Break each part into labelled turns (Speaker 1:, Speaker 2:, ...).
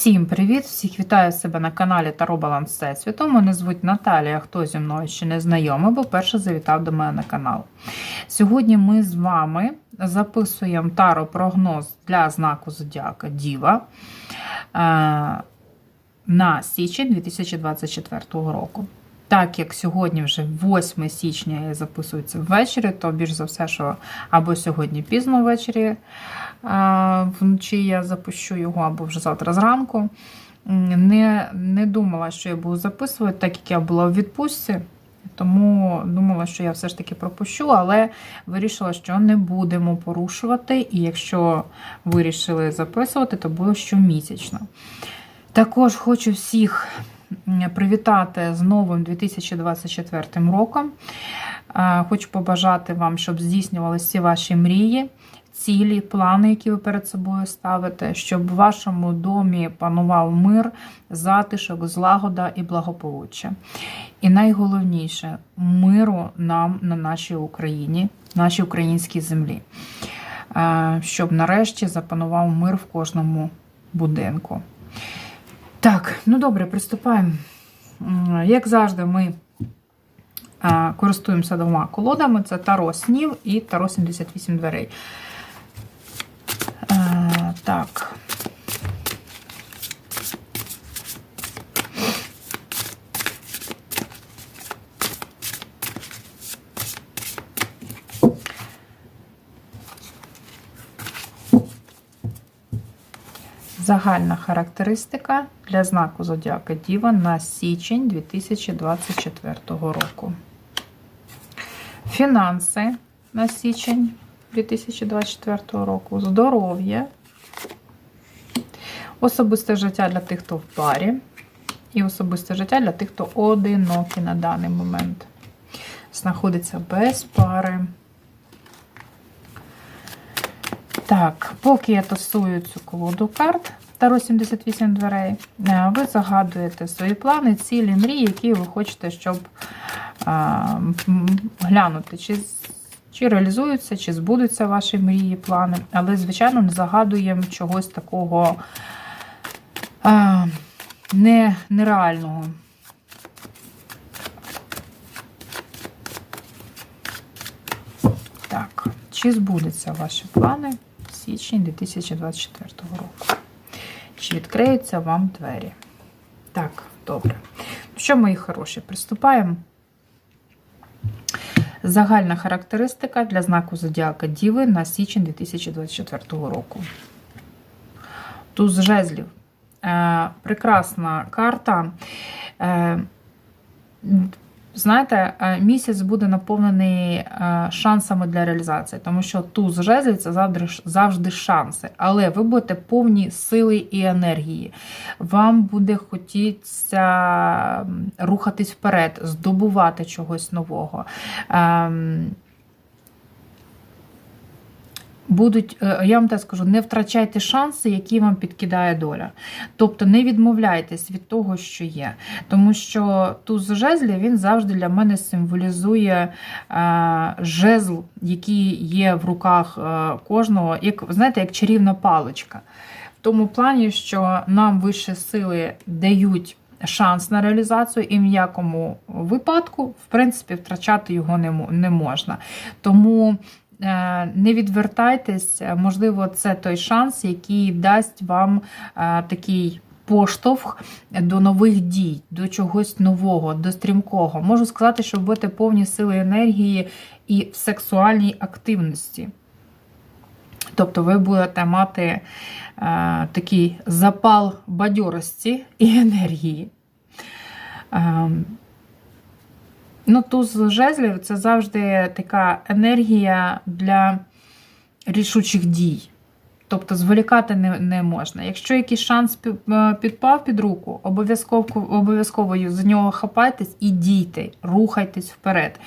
Speaker 1: Всім привіт! Всіх вітаю себе на каналі Таро Баланс Всесвіту. Мене звуть Наталія, хто зі мною ще не знайомий, бо перше завітав до мене на канал. Сьогодні ми з вами записуємо таро прогноз для знаку Зодіака Діва е, на січень 2024 року. Так як сьогодні вже 8 січня я записую це ввечері, то більш за все, що або сьогодні пізно ввечері а, вночі я запущу його, або вже завтра зранку. Не, не думала, що я буду записувати, так як я була у відпустці. Тому думала, що я все ж таки пропущу, але вирішила, що не будемо порушувати. І якщо вирішили записувати, то буде щомісячно. Також хочу всіх привітати з новим 2024 роком. Е, Хочу побажати вам, щоб здійснювалися всі ваші мрії, цілі, плани, які ви перед собою ставите, щоб в вашому домі панував мир, затишок, злагода і благополуччя. І найголовніше миру нам на нашій Україні, нашій українській землі. Е, Щоб нарешті запанував мир в кожному будинку. Так, ну добре, приступаємо. Як завжди, ми користуємося двома колодами: це Таро снів і Таро 78 дверей. Е, Так. Загальна характеристика для знаку Зодіака Діва на січень 2024 року. Фінанси на січень 2024 року. Здоров'я. Особисте життя для тих, хто в парі. І особисте життя для тих, хто одинокий на даний момент. Знаходиться без пари. Так, поки я тасую цю колоду карт Таро 78 дверей, е, ви загадуєте свої плани, цілі, мрії, які ви хочете, щоб а, глянути, чи, чи реалізуються, чи збудуться ваші мрії, плани. Але, звичайно, не загадуємо чогось такого а, не, нереального. Так, чи збудуться ваші плани в січні 2024 року? Чи відкриються вам двері? Так, добре. Ну Що, мої хороші, приступаємо. Загальна характеристика для знаку Зодіака Діви на січень 2024 року. Туз жезлів. Е, прекрасна карта. Знаєте, е, місяць буде наповнений е, шансами для реалізації, тому що туз жезлі це завжди, завжди шанси. Але ви будете повні сили і енергії. Вам буде хотітися рухатись вперед, здобувати чогось нового. Будуть, е, я вам так скажу, не втрачайте шанси, які вам підкидає доля. Тобто не відмовляйтесь від того, що є. Тому що туз жезлів він завжди для мене символізує е, жезл, який є в руках е, кожного, як знаєте, як чарівна паличка. В тому плані, що нам вищі сили дають. Шанс на реалізацію і в випадку, в принципі, втрачати його не можна. Тому не відвертайтесь, е, можливо, це той шанс, який дасть вам е, такий поштовх до нових дій, до чогось нового, до стрімкого. Можу сказати, що ви будете повні сили енергії і в сексуальній активності. Тобто ви будете мати е, такий запал бадьорості і енергії. Е, ну, туз жезлів це завжди така енергія для рішучих дій. Тобто зволікати не, не можна. Якщо якийсь шанс е, підпав під руку, обов'язково обов'язково з нього хапайтесь і дійте, рухайтесь вперед.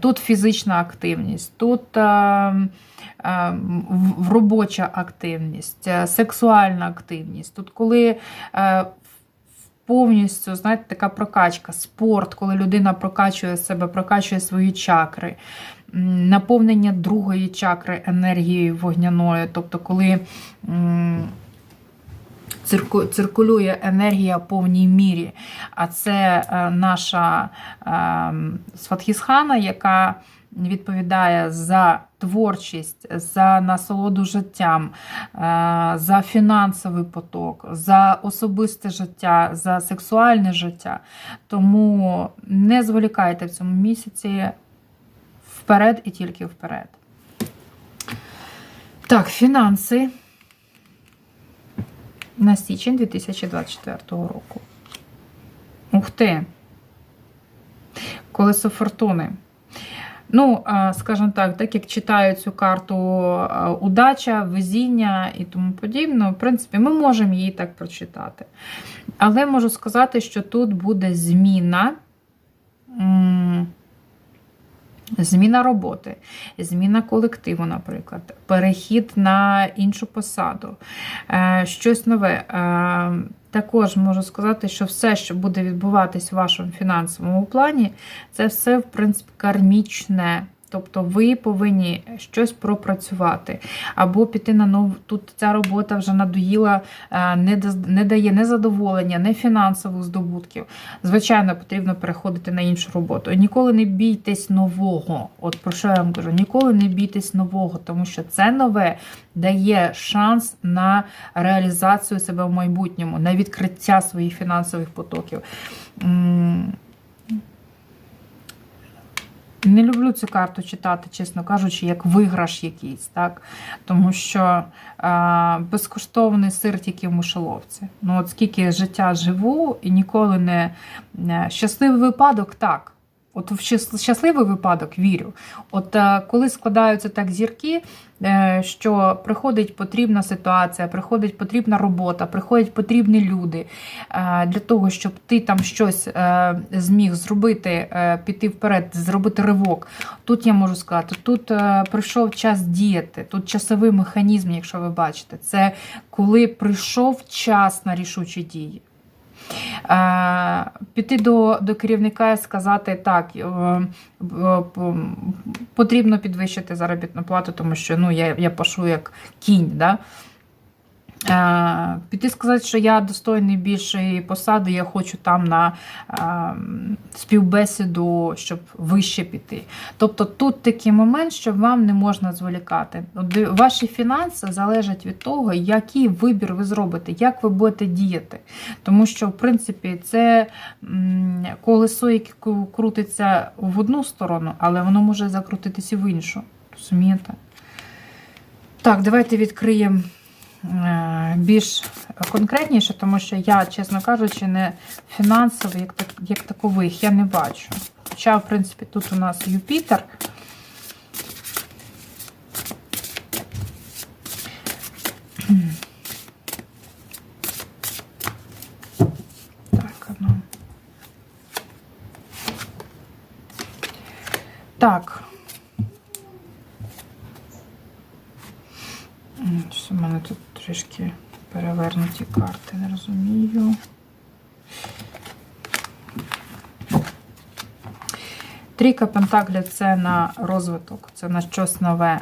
Speaker 1: Тут фізична активність, тут е, е, в- в- робоча активність, е, сексуальна активність. Тут, коли е, повністю, знаєте, така прокачка, спорт, коли людина прокачує себе, прокачує свої чакри, наповнення другої чакри енергією вогняною. Тобто, коли циркулює енергія в повній мірі. А це е, наша е, Сватхісхана, яка відповідає за творчість, за насолоду життям, е, за фінансовий поток, за особисте життя, за сексуальне життя. Тому не зволікайте в цьому місяці вперед і тільки вперед. Так, фінанси на січень 2024 року. Ух ти! Колесо фортуни. Ну, скажімо так, так як читаю цю карту удача, везіння і тому подібне, в принципі, ми можемо її так прочитати. Але можу сказати, що тут буде зміна. Зміна роботи, зміна колективу, наприклад, перехід на іншу посаду, е, щось нове. Е, Також можу сказати, що все, що буде відбуватись в вашому фінансовому плані, це все, в принципі, кармічне. Тобто ви повинні щось пропрацювати, або піти на нову. Тут ця робота вже надоїла, е, не дає не задоволення, не фінансових здобутків. Звичайно, потрібно переходити на іншу роботу. Ніколи не бійтесь нового. От про що я вам кажу? Ніколи не бійтесь нового, тому що це нове дає шанс на реалізацію себе в майбутньому, на відкриття своїх фінансових потоків. Не люблю цю карту читати, чесно кажучи, як виграш якийсь, так? Тому що а, безкоштовний сир тільки в мишоловці. Ну, от скільки життя живу і ніколи не- щасливий випадок, так. От в щас- щасливий випадок вірю. От е, коли складаються так зірки, е, що приходить потрібна ситуація, приходить потрібна робота, приходять потрібні люди е, для того, щоб ти там щось зміг зробити, піти вперед, зробити ривок. Тут я можу сказати, тут прийшов час діяти, тут часовий механізм, якщо ви бачите, це коли прийшов час на рішучі дії. Е, Піти до, до керівника і сказати так, е, е, потрібно підвищити заробітну плату, тому що ну, я, я пашу як кінь. Да? Е, Піти сказати, що я достойний більшої посади, я хочу там на е, співбесіду, щоб вище піти. Тобто тут такий момент, що вам не можна зволікати. Ваші фінанси залежать від того, який вибір ви зробите, як ви будете діяти. Тому що, в принципі, це колесо, яке крутиться в одну сторону, але воно може закрутитися в іншу. Розумієте? Так, давайте відкриємо більш конкретніше, тому що я, чесно кажучи, не фінансовий, як, так, як такових, я не бачу. Хоча, в принципі, тут у нас Юпітер. Так, ну. Так. М, Що в мене тут трішки перевернуті карти, не розумію. Трійка пентаклів це на розвиток, це на щось нове.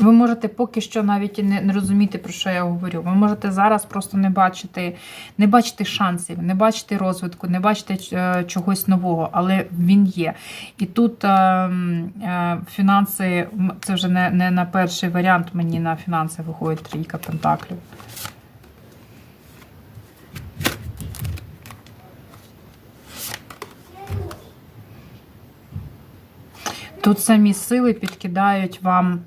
Speaker 1: Ви можете поки що навіть не, не розуміти, про що я говорю. Ви можете зараз просто не бачити, не бачити шансів, не бачити розвитку, не бачити е, чогось нового, але він є. І тут е, е, фінанси, це вже не, не на перший варіант, мені на фінанси виходить трійка пентаклів. Тут самі сили підкидають вам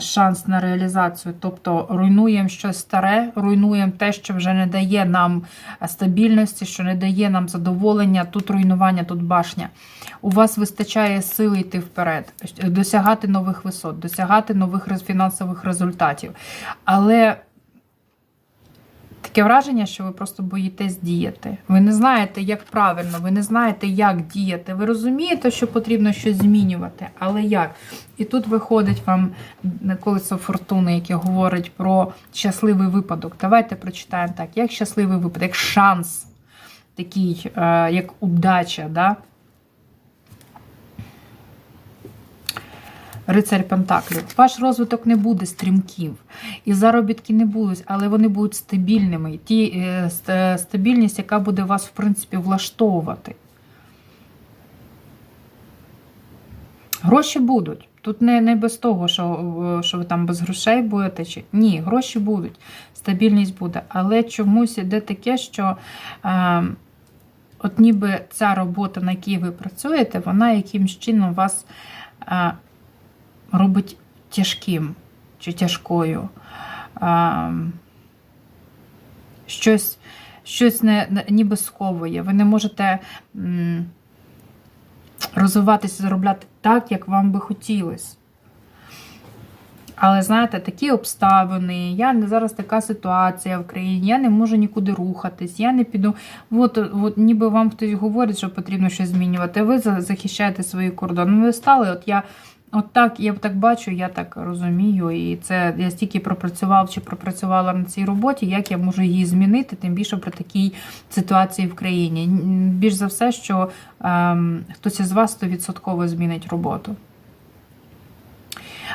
Speaker 1: шанс на реалізацію. Тобто руйнуємо щось старе, руйнуємо те, що вже не дає нам стабільності, що не дає нам задоволення. Тут руйнування, тут башня. У вас вистачає сили йти вперед, досягати нових висот, досягати нових фінансових результатів. Але таке враження, що ви просто боїтесь діяти. Ви не знаєте, як правильно, ви не знаєте, як діяти. Ви розумієте, що потрібно щось змінювати, але як? І тут виходить вам колесо фортуни, яке говорить про щасливий випадок. Давайте прочитаємо так, як щасливий випадок, як шанс, такий, е, як удача. Да? Рицарь Пентаклів. Ваш розвиток не буде стрімків, і заробітки не будуть, але вони будуть стабільними. Ті е, стабільність, яка буде вас, в принципі, влаштовувати. Гроші будуть. Тут не, не без того, що, е, що ви там без грошей будете. Чи... Ні, гроші будуть, стабільність буде. Але чомусь іде таке, що е, от ніби ця робота, на якій ви працюєте, вона якимсь чином вас е, робить тяжким чи тяжкою. Щось щось не, ніби сховує. Ви не можете. розвиватися, заробляти так, як вам би хотілося. Але знаєте, такі обставини, я не зараз така ситуація в країні, я не можу нікуди рухатись, я не піду. От, от ніби вам хтось говорить, що потрібно щось змінювати. Ви захищаєте свої кордони. Ви стали, от я от так, я так бачу, я так розумію. І це я стільки пропрацював чи пропрацювала на цій роботі, як я можу її змінити, тим більше при такій ситуації в країні. Більш за все, що ем, хтось із вас 100% змінить роботу.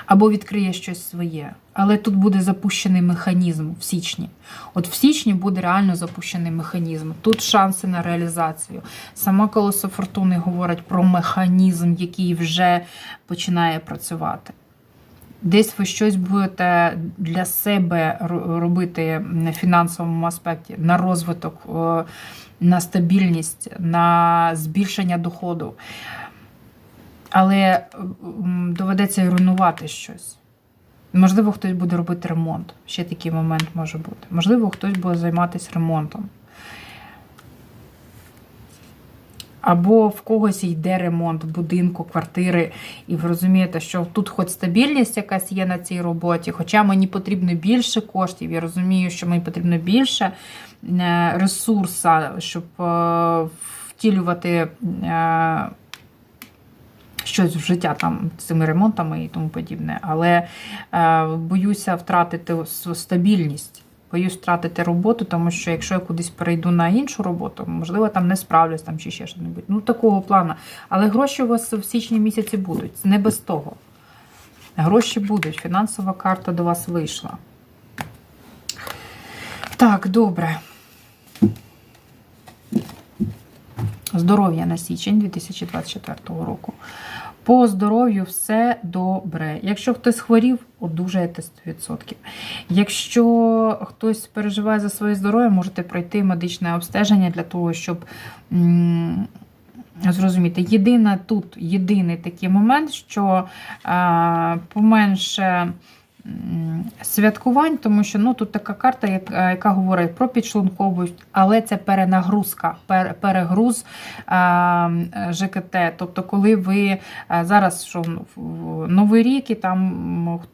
Speaker 1: Або відкриє щось своє. Але тут буде запущений механізм в січні. От в січні буде реально запущений механізм. Тут шанси на реалізацію. Сама колесо фортуни говорить про механізм, який вже починає працювати. Десь ви щось будете для себе робити на фінансовому аспекті, на розвиток, на стабільність, на збільшення доходу. Але доведеться руйнувати щось. Можливо, хтось буде робити ремонт. Ще такий момент може бути. Можливо, хтось буде займатися ремонтом. Або в когось йде ремонт будинку, квартири, і ви розумієте, що тут хоч стабільність якась є на цій роботі, хоча мені потрібно більше коштів, я розумію, що мені потрібно більше е, ресурса, щоб е, втілювати е, щось в життя там цими ремонтами і тому подібне. Але е, боюся втратити стабільність. Боюсь втратити роботу, тому що якщо я кудись перейду на іншу роботу, можливо, там не справлюсь там чи ще щось. Ну, такого плану. Але гроші у вас в січні місяці будуть. Не без того. Гроші будуть. Фінансова карта до вас вийшла. Так, добре. Здоров'я на січень 2024 року. По здоров'ю все добре. Якщо хтось хворів, одужаєте 100%. Якщо хтось переживає за своє здоров'я, можете пройти медичне обстеження для того, щоб зрозуміти. Єдине тут, єдиний такий момент, що е, поменше святкувань, тому що ну, тут така карта, яка, яка говорить про підшлунковість, але це перенагрузка, пер, перегруз а, ЖКТ. Тобто, коли ви а, зараз що ну, Новий рік і там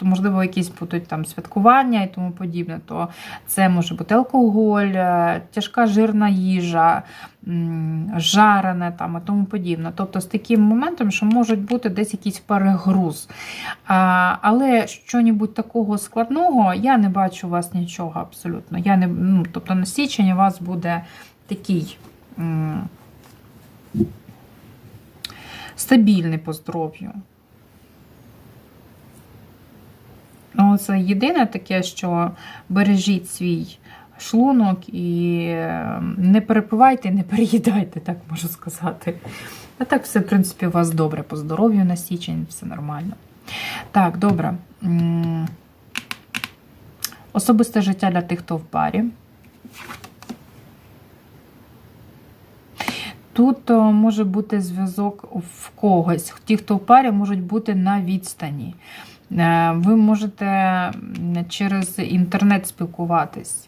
Speaker 1: можливо якісь будуть там святкування і тому подібне, то це може бути алкоголь, е, тяжка жирна їжа, жарене там і тому подібне. Тобто з таким моментом, що можуть бути десь якийсь перегруз. А, але що-небудь такого складного, я не бачу у вас нічого абсолютно. Я не, ну, тобто на січень у вас буде такий стабільний по здоров'ю. Ну, Це єдине таке, що бережіть свій шлунок і е, не перепивайте, не переїдайте, так можу сказати. А так все, в принципі, у вас добре по здоров'ю на січень, все нормально. Так, добре. Особисте життя для тих, хто в парі. Тут може бути зв'язок в когось. Ті, хто в парі, можуть бути на відстані. Е, Ви можете через інтернет спілкуватись.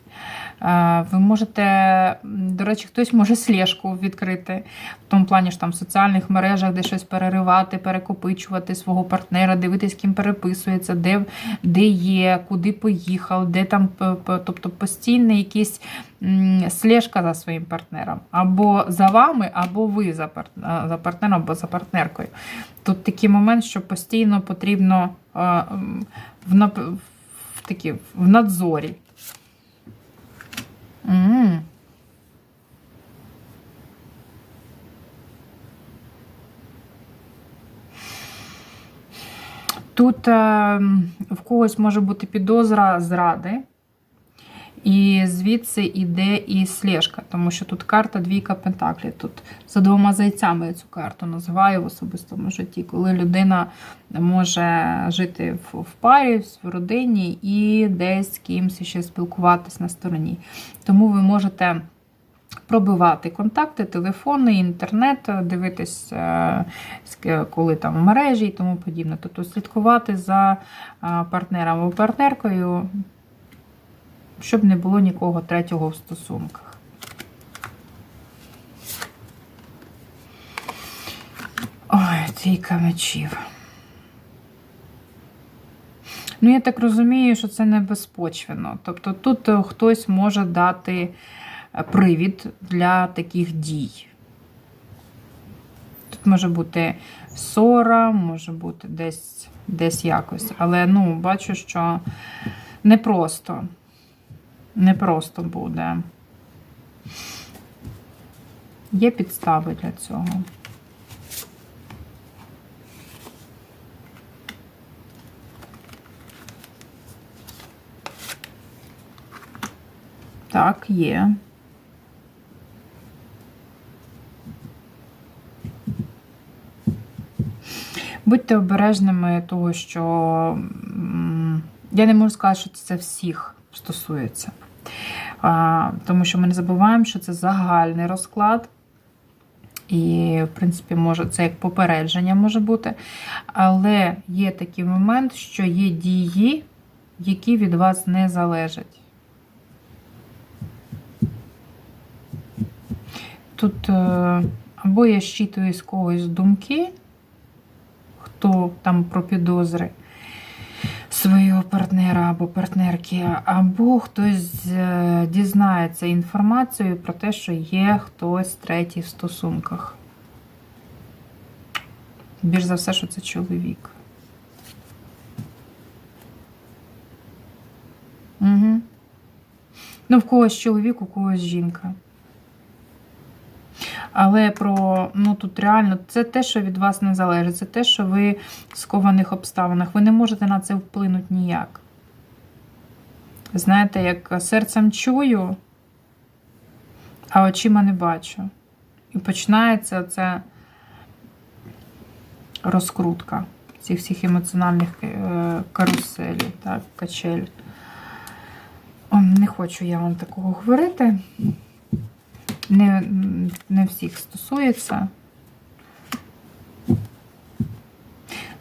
Speaker 1: Е, Ви можете, до речі, хтось може слежку відкрити, в тому плані, що там в соціальних мережах де щось переривати, перекопичувати свого партнера, дивитись, ким переписується, де, де є, куди поїхав, де там, тобто постійний якийсь слежка за своїм партнером. Або за вами, або ви за, пар- за партнером, або за партнеркою. Тут такий момент, що постійно потрібно м, в, в, такі, в надзорі. М. Тут е, в когось може бути підозра зради, і звідси йде і слежка, тому що тут карта двійка пентаклів. Тут за двома зайцями я цю карту називаю в особистому житті, коли людина може жити в, парі, в родині і десь з кимось ще спілкуватись на стороні. Тому ви можете пробивати контакти, телефони, інтернет, дивитись, е, коли там в мережі і тому подібне. Тобто слідкувати за е, партнером або партнеркою, щоб не було нікого третього в стосунках. Ой, трійка мечів. Ну, я так розумію, що це не безпочвено. Тобто тут е, хтось може дати е, привід для таких дій. Тут може бути ссора, може бути десь, десь якось. Але ну, бачу, що непросто. Непросто буде. Є підстави для цього. Так, є. Будьте обережними того, що я не можу сказати, що це всіх стосується. А, тому що ми не забуваємо, що це загальний розклад. І, в принципі, може, це як попередження може бути. Але є такий момент, що є дії, які від вас не залежать. Тут е, або я щитую з когось думки, хто там про підозри свого партнера або партнерки, або хтось е, дізнається інформацію про те, що є хтось третій в стосунках. Більш за все, що це чоловік. Угу. Ну, в когось чоловік, у когось жінка. Але про ну тут реально це те, що від вас не залежить, це те, що ви в скованих обставинах. Ви не можете на це вплинути ніяк. Знаєте, як серцем чую, а очима не бачу. І починається ця розкрутка цих всіх емоціональних е, каруселів, так, качель. Не хочу я вам такого говорити не, не всіх стосується.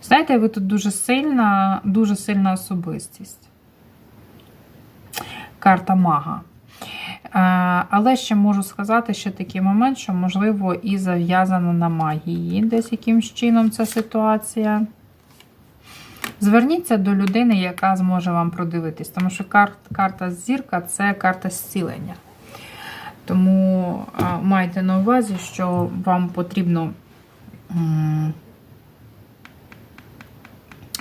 Speaker 1: Знаєте, ви тут дуже сильна, дуже сильна особистість. Карта мага. Е, Але ще можу сказати ще такий момент, що, можливо, і зав'язана на магії десь якимсь чином ця ситуація. Зверніться до людини, яка зможе вам продивитись, тому що карт, карта зірка це карта зцілення. Тому майте на увазі, що вам потрібно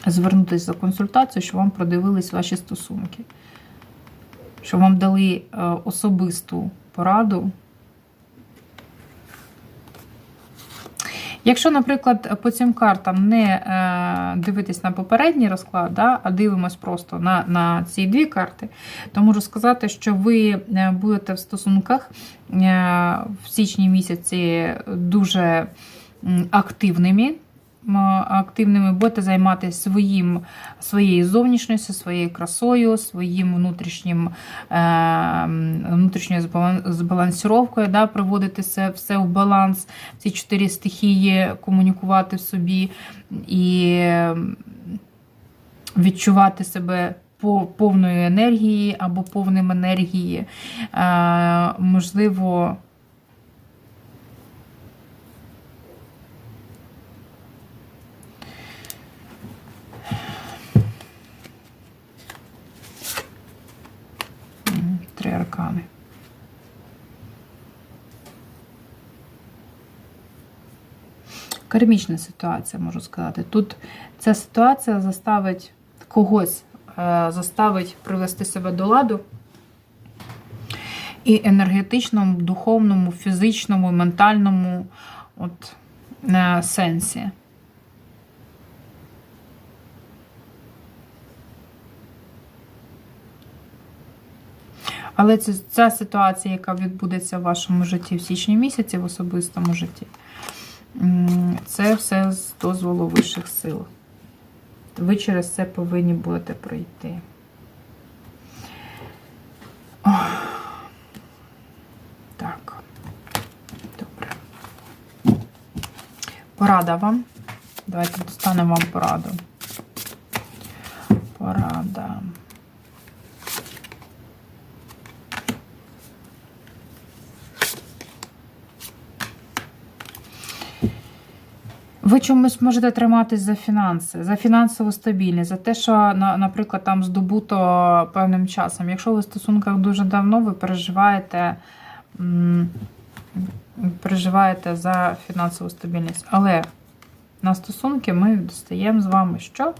Speaker 1: звернутися за консультацією, щоб вам продивились ваші стосунки, щоб вам дали е, особисту пораду. Якщо, наприклад, по цим картам не е, дивитись на попередній розклад, да, а дивимось просто на на ці дві карти, то можу сказати, що ви е, будете в стосунках е, в січні місяці дуже активними. Активними будете займатися своїм, своєю зовнішністю, своєю красою, своїм внутрішнім е, внутрішньою збалансіровкою, да, приводити все, все в баланс, ці чотири стихії, комунікувати в собі і відчувати себе по повною енергії або повним енергії. Е, можливо, аркани. Кармічна ситуація, можу сказати. Тут ця ситуація заставить когось е, заставить привести себе до ладу і енергетичному, духовному, фізичному, ментальному от, е, сенсі. Але це, ця ситуація, яка відбудеться в вашому житті в січні місяці, в особистому житті, це все з дозволу вищих сил. Ви через це повинні будете пройти. Так. Добре. Порада вам. Давайте достанемо вам пораду. Порада. Ви чомусь можете триматись за фінанси, за фінансову стабільність, за те, що, наприклад, там здобуто певним часом. Якщо ви в стосунках дуже давно, ви переживаєте, переживаєте за фінансову стабільність. Але на стосунки ми достаємо з вами що?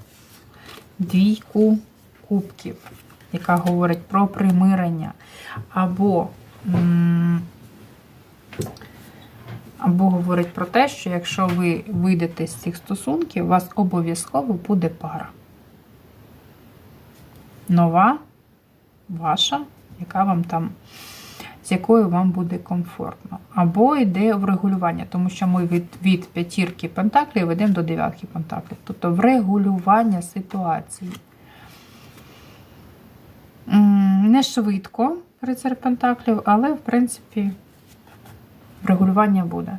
Speaker 1: Двійку кубків, яка говорить про примирення. Або. Або говорить про те, що якщо ви вийдете з цих стосунків, у вас обов'язково буде пара. Нова, ваша, яка вам там, з якою вам буде комфортно. Або йде врегулювання, тому що ми від, від п'ятірки пентаклів йдемо до дев'ятки пентаклів. Тобто врегулювання ситуації. Не швидко, рицар пентаклів, але, в принципі, Врегулювання буде.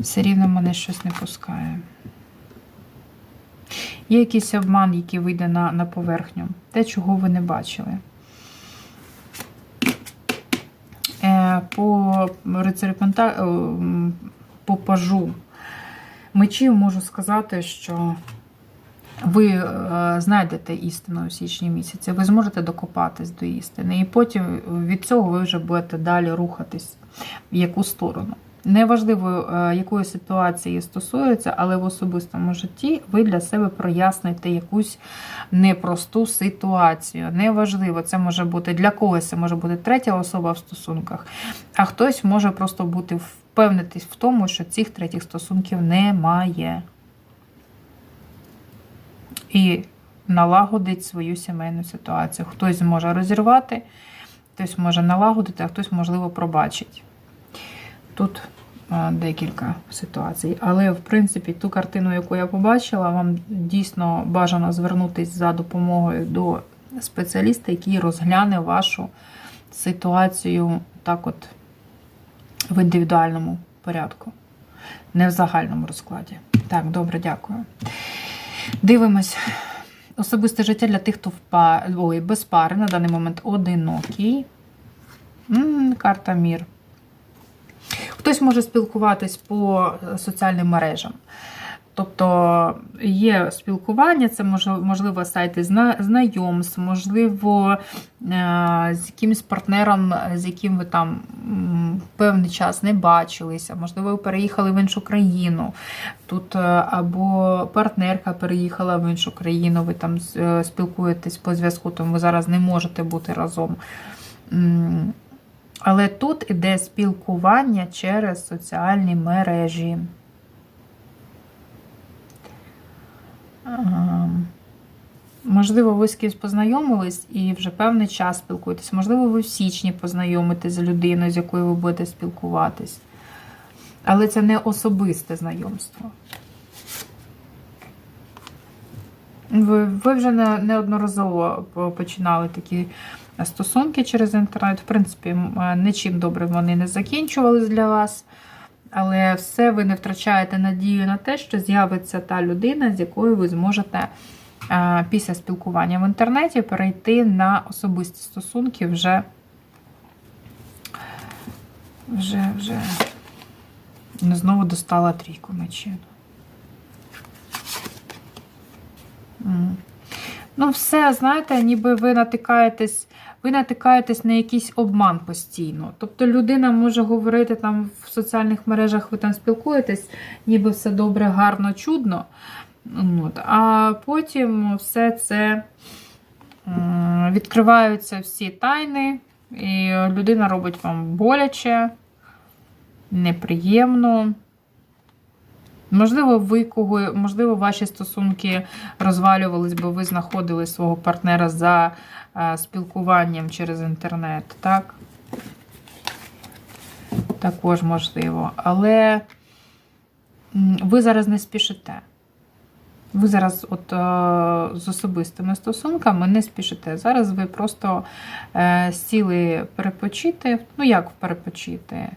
Speaker 1: Все рівно мене щось не пускає. Є якийсь обман, який вийде на, на поверхню. Те, чого ви не бачили. Е, по рицарю Пента... е, по пажу мечів можу сказати, що ви е, знайдете істину у січні місяці, ви зможете докопатись до істини, і потім від цього ви вже будете далі рухатись в яку сторону. Неважливо, е, якої ситуації стосується, але в особистому житті ви для себе проясните якусь непросту ситуацію. Неважливо, це може бути для когось, це може бути третя особа в стосунках, а хтось може просто бути впевнитись в тому, що цих третіх стосунків немає і налагодить свою сімейну ситуацію. Хтось зможе розірвати, хтось може налагодити, а хтось, можливо, пробачить. Тут декілька ситуацій. Але, в принципі, ту картину, яку я побачила, вам дійсно бажано звернутися за допомогою до спеціаліста, який розгляне вашу ситуацію так от в індивідуальному порядку, не в загальному розкладі. Так, добре, дякую. Дивимось. Особисте життя для тих, хто в. Ой, без пари на даний момент одинокий. М, карта мір. Хтось може спілкуватись по соціальним мережам. Тобто є спілкування, це можливо сайти зна- знайомств, можливо, е, з якимось партнером, з яким ви там певний час не бачилися, можливо, ви переїхали в іншу країну. Тут е, або партнерка переїхала в іншу країну, ви там е, спілкуєтесь по зв'язку, тому ви зараз не можете бути разом. Але тут іде спілкування через соціальні мережі. Ем, Можливо, ви з кимось познайомились і вже певний час спілкуєтесь. Можливо, ви в січні познайомитесь з людиною, з якою ви будете спілкуватись. Але це не особисте знайомство. Ви, ви вже не, неодноразово починали такі стосунки через інтернет. В принципі, е, нічим добрим вони не закінчувались для вас. Але все ви не втрачаєте надію на те, що з'явиться та людина, з якою ви зможете е, після спілкування в інтернеті перейти на особисті стосунки вже, вже, вже не знову достала трійку мечів. Ну, все, знаєте, ніби ви натикаєтесь, ви натикаєтесь на якийсь обман постійно. Тобто людина може говорити там в соціальних мережах, ви там спілкуєтесь, ніби все добре, гарно, чудно. От. А потім все це відкриваються всі тайни, і людина робить вам боляче, неприємно. Можливо, ви кого, можливо, ваші стосунки розвалювались, бо ви знаходили свого партнера за е, спілкуванням через інтернет, так? Також можливо. Але ви зараз не спішите. Ви зараз, от е, з особистими стосунками, не спішите. Зараз ви просто е, сіли перепочити. Ну, як перепочити?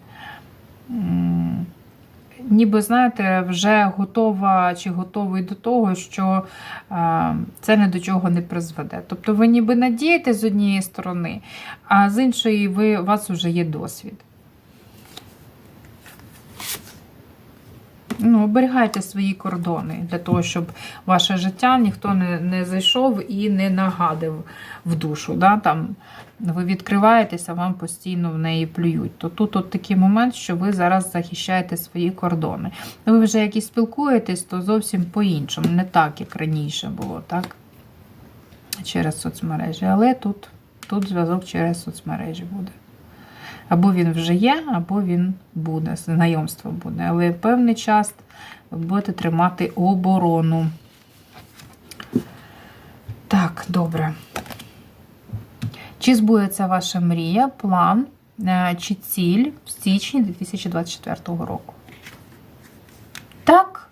Speaker 1: Ніби, знаєте, вже готова чи готовий до того, що е, це ні до чого не призведе. Тобто ви ніби надієте з однієї сторони, а з іншої ви, у вас вже є досвід. Ну, оберігайте свої кордони для того, щоб ваше життя ніхто не, не зайшов і не нагадив в душу. Да? Там ви відкриваєтеся, вам постійно в неї плюють. То тут от такий момент, що ви зараз захищаєте свої кордони. Ви вже як і спілкуєтесь, то зовсім по-іншому, не так, як раніше було, так? Через соцмережі. Але тут, тут зв'язок через соцмережі буде. Або він вже є, або він буде, знайомство буде. Але певний час ви будете тримати оборону. Так, добре. Чи збудеться ваша мрія, план е, чи ціль в січні 2024 року? Так.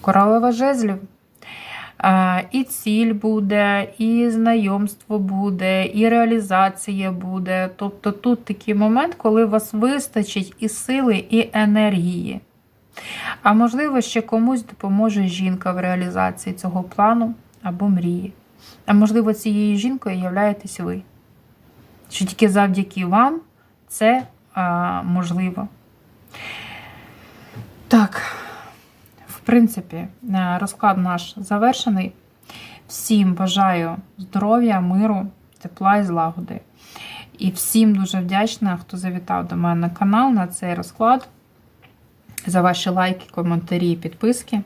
Speaker 1: Королева жезлів. І ціль буде, і знайомство буде, і реалізація буде. Тобто тут такий момент, коли у вас вистачить і сили, і енергії. А можливо, ще комусь допоможе жінка в реалізації цього плану або мрії. А можливо, цією жінкою являєтесь ви. Що тільки завдяки вам це а, можливо. Так, принципі, е, розклад наш завершений. Всім бажаю здоров'я, миру, тепла і злагоди. І всім дуже вдячна, хто завітав до мене на канал на цей розклад. За ваші лайки, коментарі і підписки.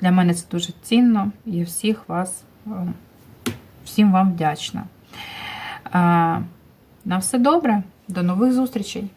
Speaker 1: Для мене це дуже цінно. І всіх вас, е, всім вам вдячна. Е, На все добре, до нових зустрічей!